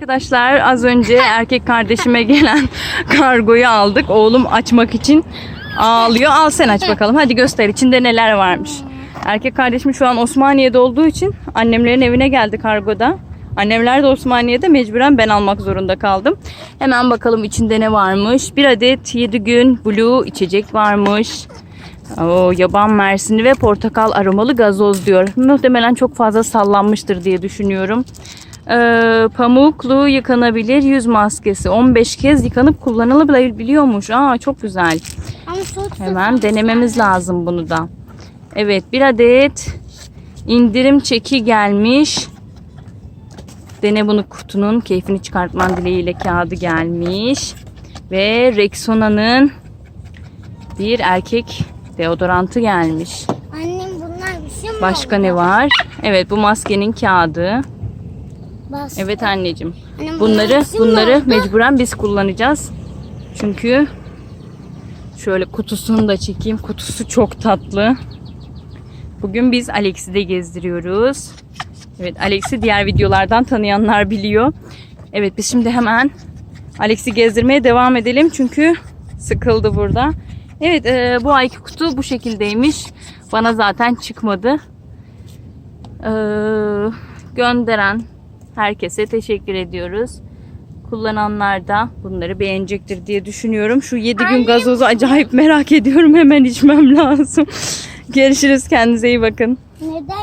Arkadaşlar az önce erkek kardeşime gelen kargoyu aldık. Oğlum açmak için ağlıyor. Al sen aç bakalım. Hadi göster içinde neler varmış. Erkek kardeşim şu an Osmaniye'de olduğu için annemlerin evine geldi kargoda. Annemler de Osmaniye'de mecburen ben almak zorunda kaldım. Hemen bakalım içinde ne varmış. Bir adet 7 gün blue içecek varmış. Oo, yaban mersini ve portakal aromalı gazoz diyor. Muhtemelen çok fazla sallanmıştır diye düşünüyorum. Ee, pamuklu yıkanabilir yüz maskesi. 15 kez yıkanıp kullanılabiliyormuş. Aa çok güzel. Hemen denememiz lazım bunu da. Evet bir adet indirim çeki gelmiş. Dene bunu kutunun keyfini çıkartman dileğiyle kağıdı gelmiş. Ve Rexona'nın bir erkek deodorantı gelmiş. Annem bunlar bir şey mi Başka oldu? ne var? Evet bu maskenin kağıdı. Bas. Evet anneciğim. Bunlar Bunları bunları oldu? mecburen biz kullanacağız. Çünkü şöyle kutusunu da çekeyim. Kutusu çok tatlı. Bugün biz Alex'i de gezdiriyoruz. Evet Alex'i diğer videolardan tanıyanlar biliyor. Evet biz şimdi hemen Alex'i gezdirmeye devam edelim. Çünkü sıkıldı burada. Evet e, bu ayki kutu bu şekildeymiş. Bana zaten çıkmadı. Ee, gönderen herkese teşekkür ediyoruz. Kullananlar da bunları beğenecektir diye düşünüyorum. Şu 7 gün gazozu acayip merak ediyorum. Hemen içmem lazım. Görüşürüz. Kendinize iyi bakın. Neden